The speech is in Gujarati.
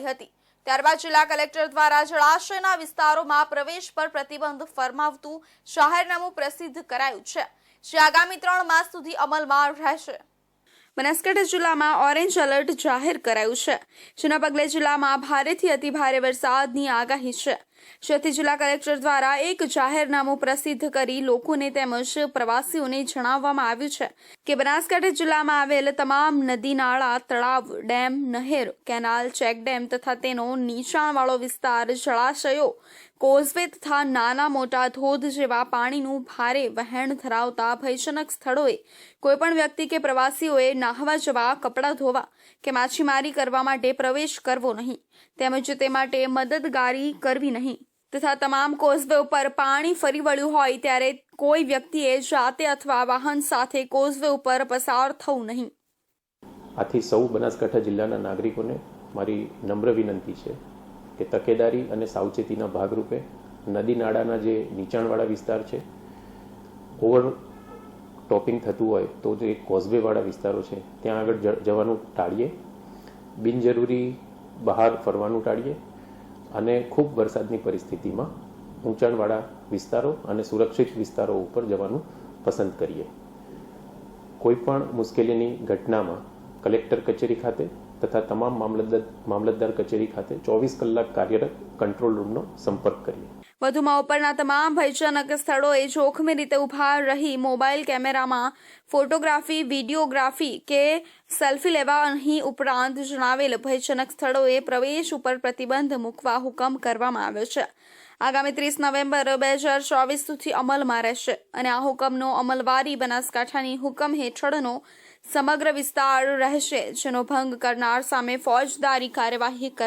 હતી. ત્યારબાદ જિલ્લા કલેક્ટર દ્વારા જળાશયના વિસ્તારોમાં પ્રવેશ પર પ્રતિબંધ ફરમાવતું જાહેરનામું પ્રસિદ્ધ કરાયું છે, જે આગામી ત્રણ માસ સુધી અમલમાં રહેશે. બનાસકાંઠા જિલ્લામાં ઓરેન્જ એલર્ટ જાહેર કરાયું છે, જેના પગલે જિલ્લામાં ભારેથી અતિભારે વરસાદની આગાહી છે. જેથી જિલ્લા કલેક્ટર દ્વારા એક જાહેરનામું પ્રસિદ્ધ કરી લોકોને તેમજ પ્રવાસીઓને જણાવવામાં આવ્યું છે કે બનાસકાંઠા જિલ્લામાં આવેલ તમામ નદી, નાળા, તળાવ, ડેમ, નહેર, કેનાલ ચેકડેમ તથા તેનો નીચાણવાળો વિસ્તાર, જળાશયો, કોઝવે તથા નાના મોટા ધોધ જેવા પાણીનું ભારે વહેણ ધરાવતા ભયજનક સ્થળોએ કોઈપણ વ્યક્તિ કે પ્રવાસીઓએ નાહવા જવા, કપડાં ધોવા કે માછીમારી કરવા માટે પ્રવેશ કરવો નહીં તેમજ તે માટે મદદગારી કરવી નહીં. તથા તમામ કોઝવે ઉપર પાણી ફરી વળ્યું હોય ત્યારે કોઈ વ્યક્તિએ જાતે અથવા વાહન સાથે કોઝવે ઉપર પસાર થવું નહીં. આથી સૌ બનાસકાંઠા જિલ્લાના નાગરિકોને મારી નમ્ર વિનંતી છે કે તકેદારી અને સાવચેતીના ભાગરૂપે નદી નાળાના જે નીચાણવાળા વિસ્તાર છે, ઓવર ટોપિંગ થતું હોય તો જે કોઝવેવાળા વિસ્તારો છે, ત્યાં આગળ જવાનું ટાળીએ. બિનજરૂરી બહાર ફરવાનું ટાળીએ. અને ખૂબ વરસાદની પરિસ્થિતિમાં ઊંચાણવાળા વિસ્તારો અને સુરક્ષિત વિસ્તારો ઉપર જવાનું પસંદ કરીએ. કોઈપણ મુશ્કેલીની ઘટનામાં કલેક્ટર કચેરી ખાતે તથા તમામ મામલતદાર કચેરી ખાતે ચોવીસ કલાક કાર્યરત કંટ્રોલ રૂમનો સંપર્ક કરીએ. વધુમાં ઉપરના તમામ ભયજનક સ્થળોએ જોખમી રીતે ઊભા રહી મોબાઈલ કેમેરામાં ફોટોગ્રાફી, વિડીયોગ્રાફી કે સેલ્ફી લેવા અહીં ઉપરાંત જણાવેલ ભયજનક સ્થળોએ પ્રવેશ ઉપર પ્રતિબંધ મૂકવા હુકમ કરવામાં આવ્યો છે. આગામી ત્રીસ નવેમ્બર બે હજાર ચોવીસ સુધી અમલમાં રહેશે અને આ હુકમનો અમલવારી બનાસકાંઠાની હુકમ હેઠળનો સમગ્ર વિસ્તાર રહેશે, જેનો ભંગ કરનાર સામે ફોજદારી કાર્યવાહી કર